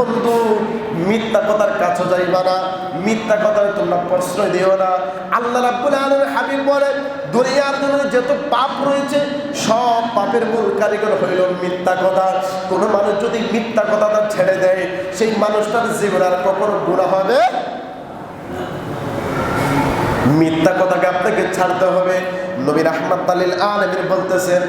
বন্ধু, মিথ্যা কথার কাছে যাইবা না, মিথ্যা কথায় তোমরা প্রশ্রয় দিও না। আল্লাহ রাব্বুল আলামিন হাবিব বলেন, দুনিয়ার জন্য যত পাপ রয়েছে, সব পাপের মূল কারিগর হইল মিথ্যা কথা। কোনো মানুষ যদি মিথ্যা কথাটা ছেড়ে দেয়, সেই মানুষটার জীবন আর কখনো গুণা হবে? মিথ্যা কথাকে আপনাকে ছাড়তে হবে। নবীর আহমদ তালিল আলমীর বলতেছেন,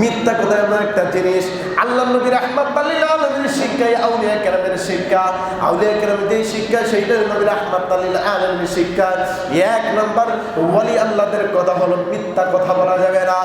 মিথ্যা কথা এমন একটা জিনিস, আল্লাহ নবীর আহমদ তালিল আলমীর শিক্ষাই আউলিয়া কেরামের শিক্ষা আউলিয়া কেরাম যে শিক্ষা সেইটাই নবীর আহমদ তালিল আলমীর শিক্ষা এক নম্বর ওয়ালি আল্লাহদের কথা হলো মিথ্যা কথা বলা যাবে না।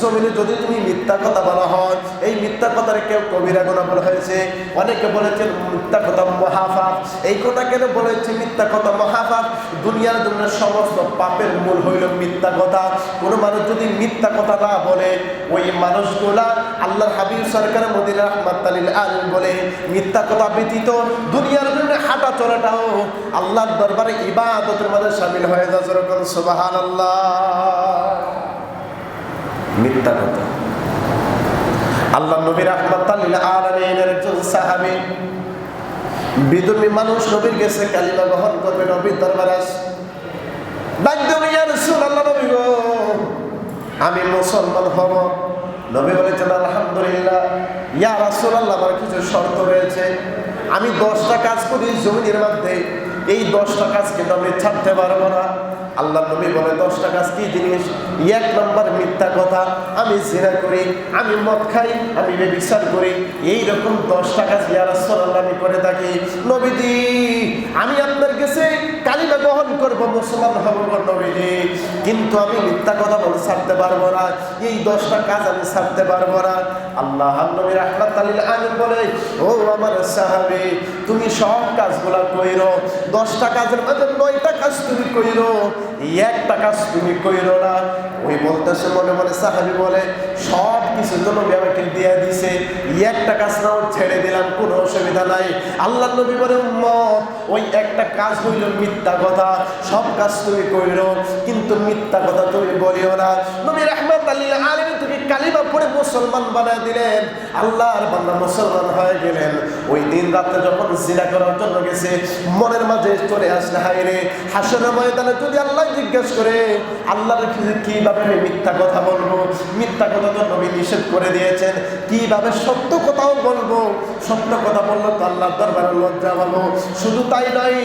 জমিনে যদি তুমি মিথ্যা কথা বলা হয়, এই মিথ্যা কথার কেউ কবিরা গুণা বলা হয়েছে? অনেকে বলেছেন, মিথ্যা কথা মহাফাপ এই কথা কেন বলেছে মিথ্যা কথা মহাফাপ দুনিয়ার জন্য সমস্ত পাপের মূল হইল মিথ্যা কথা। কোনো মানুষ যদি মিথ্যা কথা না বলে, ওই মানুষগুলা আল্লাহর হাবিব সরকার মদির রহমাত তালিল আলম বলে, মিথ্যা কথা ব্যতীত দুনিয়ার জন্য হাঁটা চলাটাও আল্লাহর দরবারে ইবাদতের মধ্যে সামিল হয়ে যাচ্ছে যেরকম সুবাহান আল্লাহ মিথ্যা কথা। আল্লাহ নবীর আহমদ তালিল আলমের একজন সাহাবী বিধর্মী মানুষ নবীর গেছে কালিমা গ্রহণ করবে নবীর দরবারে আসে। নবী আমি মুসলমান হব। নবী বলেছেন, আলহামদুলিল্লাহ, ইয়া রাসূলুল্লাহ, আমার কিছু শর্ত রয়েছে। আমি দশটা কাজ করি জমিনের মধ্যে, এই দশটা কাজ কিন্তু আমি ছাড়তে পারব না। আল্লাহ নবী বলে দশটা কাজ কি জিনিস, এক নম্বর মিথ্যা কথা। আমি জিনা করি, আমি মদ খাই, আমি বিচার করি। এই রকম দশটা কাজ ইয়া রাসূলুল্লাহ আমি করে থাকি। নবীজি, আমি আপনার কাছে কালিমা গ্রহণ করব, মুসলমান হব গো নবীজি। কিন্তু আমি মিথ্যা কথা বলে ছাড়তে পারব না। এই দশটা কাজ আমি ছাড়তে পারব না। আল্লাহ নবী রাহমাত আলিল আমিন বলে, ও আমার সাহাবী, তুমি সব কাজগুলা কইরো। দশটা কাজের মধ্যে নয়টা কাজ তুমি কইরো। একটা কাজ তুমি কইরো না। ওই বলতেছে, মনে মনে সাহাবি বলে, সব কিছু তো নবী আমাকে দিয়ে দিছে। একটা কাজ নাও, ছেড়ে দিলাম, কোনো অসুবিধা নাই। আল্লাহ নবী বলে, উম্মত, ওই একটা কাজ হইল মিথ্যা কথা। সব কাজ তুমি কইরো, কিন্তু মিথ্যা কথা তুমি বলিও না। নবী কালিমা পড়ে মুসলমান বানায় দিলেন, আল্লাহর বান্দা মুসলমান হয়ে গেলেন। ওই দিন রাতে যখন জিনা করার জন্য গেছে, মনের মাঝে চলে আসলে, হায় রে হাসের ময়দানে যদি আল্লাহ জিজ্ঞেস করে, আল্লাহর কীভাবে আমি মিথ্যা কথা বলব? মিথ্যা কথা তো নবী নিষেধ করে দিয়েছেন। কীভাবে সত্য কথাও বলব? সত্য কথা বলল তো আল্লাহর দরবারে লজ্জা পাবো। শুধু তাই নয়,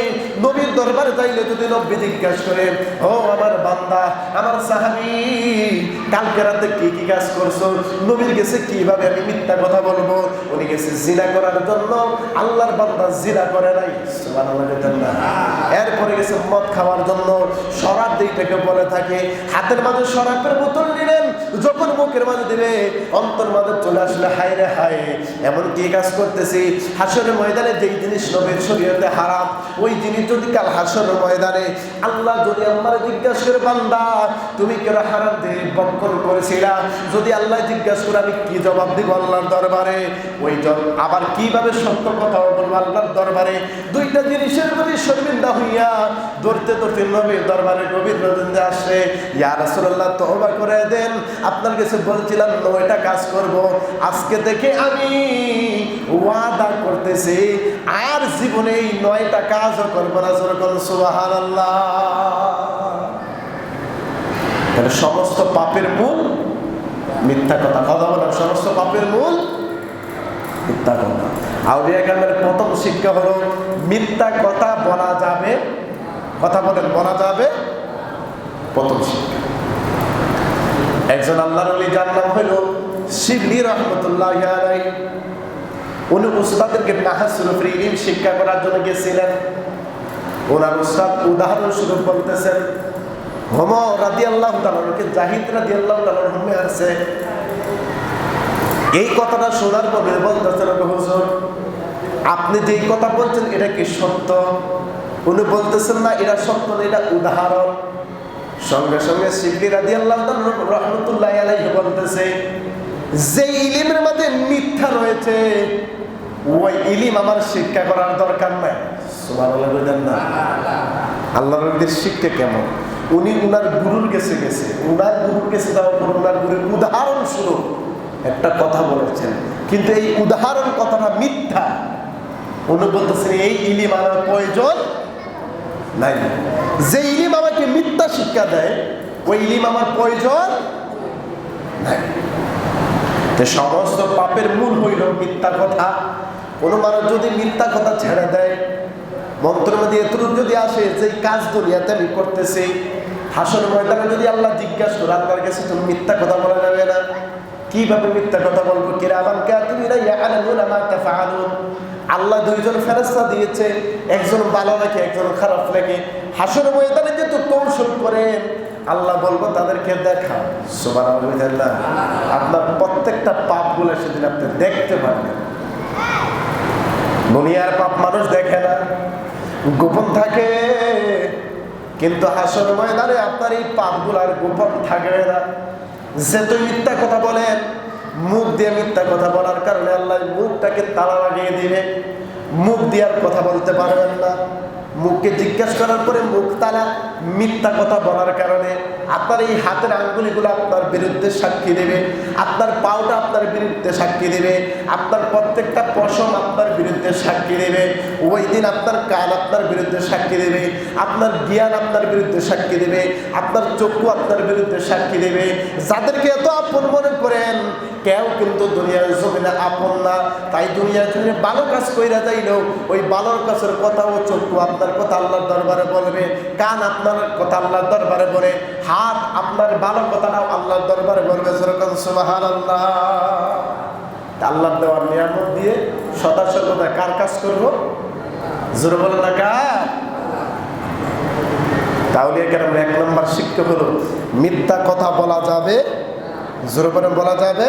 নবীর দরবারে যাইলে যদি নব্বী জিজ্ঞেস করে, ও আমার বান্দা, আমার সাহাবি, কালকে রাতে কি কি কাজ করছ? নবীর গেছে কীভাবে আমি মিথ্যা কথা বলব? উনি গেছে জিনা করার জন্য। আল্লাহর বান্দা জিনা করে নাই। এরপরে গেছে মদ খাওয়ার জন্য। শরাব দিকটাকে বলে থাকে, হাতের মাঝে শরাবের বোতল নিলেন, যখন মুখের মাঝে দিলে, অন্তর মাঝে চলে আসলে, হায় রে হায়। এমন কি কাজ করতেছি, হাসরের ময়দানে যেই জিনিস নবীর শরীয়তে হারাম, ওই জিনিস যদি কাল হাসরের ময়দানে আল্লাহ যদি আমার জিজ্ঞাসা করে, বান্দা, তুমি কেন হারাম দিয়ে বক্ষণ করেছিলা? যদি আল্লাহ জিজ্ঞাসা করে আমি কি জবাব দিব আল্লাহর দরবারে, ওই আবার কীভাবে সত্য কথা বলব আল্লাহর দরবারে? দুইটা জিনিসের প্রতি শর্মিন্দা হইয়া ধরতে ধরতে নবীর দরবারে গভীর নদীতে আসে, ইয়া রাসূলুল্লাহ, তওবা করে দেন। আপনার কাছে বলছিলাম, নয়টা কাজ করব। আজকে থেকে আমি ওয়াদা করতেছি, আর জীবনে এই নয়টা কাজও করব না। যেরকম সুবহানাল্লাহ। তাহলে সমস্ত পাপের মূল মিথ্যা কথা। কথা বলার সমস্ত পাপের মূল মিথ্যা কথা। আউলিয়া কামের প্রথম শিক্ষা হলো, মিথ্যা কথা বলা যাবে, কথা বলেন, বলা যাবে প্রথম শিক্ষা। একজন আল্লাহর আলী যার নাম হইল শিবলি রহমতুল্লাহ উনি উস্তাদেরকে নাহাসুরফের ইলিম শিক্ষা করার জন্য গেছিলেন। ওনার উস্তাদ উদাহরণস্বরূপ বলতেছেন রাদি জাহিদ এই কথাটা শোনার পরে বলতেছেন আপনি যেই কথা বলছেন, এটা কি সত্য? উনি বলতেছেন, না, এটা সত্য না, এটা উদাহরণ। সঙ্গে সঙ্গে শিবলি রাদি আল্লাহ রহমতুল্লাহ বলতেছে, যে ইলিমের মধ্যে মিথ্যা রয়েছে, ওই ইলিম আমার শিক্ষা করার দরকার নাই। সুবহানাল্লাহ না। আল্লাহর শিক্ষা কেমন? উনি উনার গুরুর গেছে গেছে। উনার গুরুর গেছে যাওয়ার উনার গুরুর উদাহরণ স্বরূপ একটা কথা বলেছেন। কিন্তু এই উদাহরণ কথাটা মিথ্যা। উনি বলতেছেন, এই ইলিম আমার প্রয়োজন নাই। যে ইলিম আমাকে মিথ্যা শিক্ষা দেয়, ওই ইলিম আমার প্রয়োজন নাই। সমস্ত পাপের মূল হইল মিথ্যা কথা। কোনো মানুষ যদি মিথ্যা কথা ছেড়ে দেয় মধ্যে এতটুকু যদি আসে যে কাজ দুনিয়াতে আমি করতেছি হাসন ময়দানে যদি আল্লাহ জিজ্ঞাসা করে আপনার কাছে তুমি মিথ্যা কথা বলা যাবে না? কীভাবে মিথ্যা কথা বলব? কিরামান কাতিবিনা ইয়ালামুনা আল্লাহ দুইজন ফেরেশতা দিয়েছে, একজন ভালো লেখে, একজন খারাপ লেখে। হাসন ময়দানে যেহেতু কৌশল করেন আল্লাহ বলব তাদেরকে দেখা সুবহানাল্লাহ আপনার প্রত্যেকটা পাপ পাপগুলো সেদিন আপনি দেখতে পারবেন। দুনিয়ার পাপ মানুষ দেখে না। গোপন থাকে কিন্তু হাসর ময়দানে আপনার এই পাপগুলো আর গোপন থাকবে না। যে তুই মিথ্যা কথা বলেন, মুখ দিয়ে মিথ্যা কথা বলার কারণে আল্লাহ মুখটাকে তালা লাগিয়ে দিবে। মুখ দিয়ে আর কথা বলতে পারবেন না। মুখকে জিজ্ঞাসা করার পরে মুখ তালা মিথ্যা কথা বলার কারণে আপনার এই হাতের আঙ্গুলিগুলো আপনার বিরুদ্ধে সাক্ষী দেবে, আপনার পাওটা আপনার বিরুদ্ধে সাক্ষী দেবে, আপনার প্রত্যেকটা পশম আপনার বিরুদ্ধে সাক্ষী দেবে ওই দিন আপনার কান আপনার বিরুদ্ধে সাক্ষী দেবে, আপনার জ্ঞান আপনার বিরুদ্ধে সাক্ষী দেবে, আপনার চক্ষু আপনার বিরুদ্ধে সাক্ষী দেবে। যাদেরকে এত আপন মনে করেন, কেউ কিন্তু দুনিয়ার জমিনে আপন না। তাই দুনিয়ার জমিনে ভালো কাজ কইরা যাইলেও ওই ভালোর কাছের কথা ও চক্ষু আপনার কথা আল্লাহর দরবারে বলবে, কান আপনার কথা আল্লাহর দরবারে বলে আপনার ভালো কথাটাও আল্লাহর দরবারে বলবে যেরকম সুবাহান আল্লাহ আল্লাহর দেওয়ার নিয়ামত দিয়ে সদা সর্বদা কার কাজ করব? জোরে বলো না কার? তাহলে এখানে এক নম্বর শিক্ষা হলো, মিথ্যা কথা বলা যাবে, জোরে বলা যাবে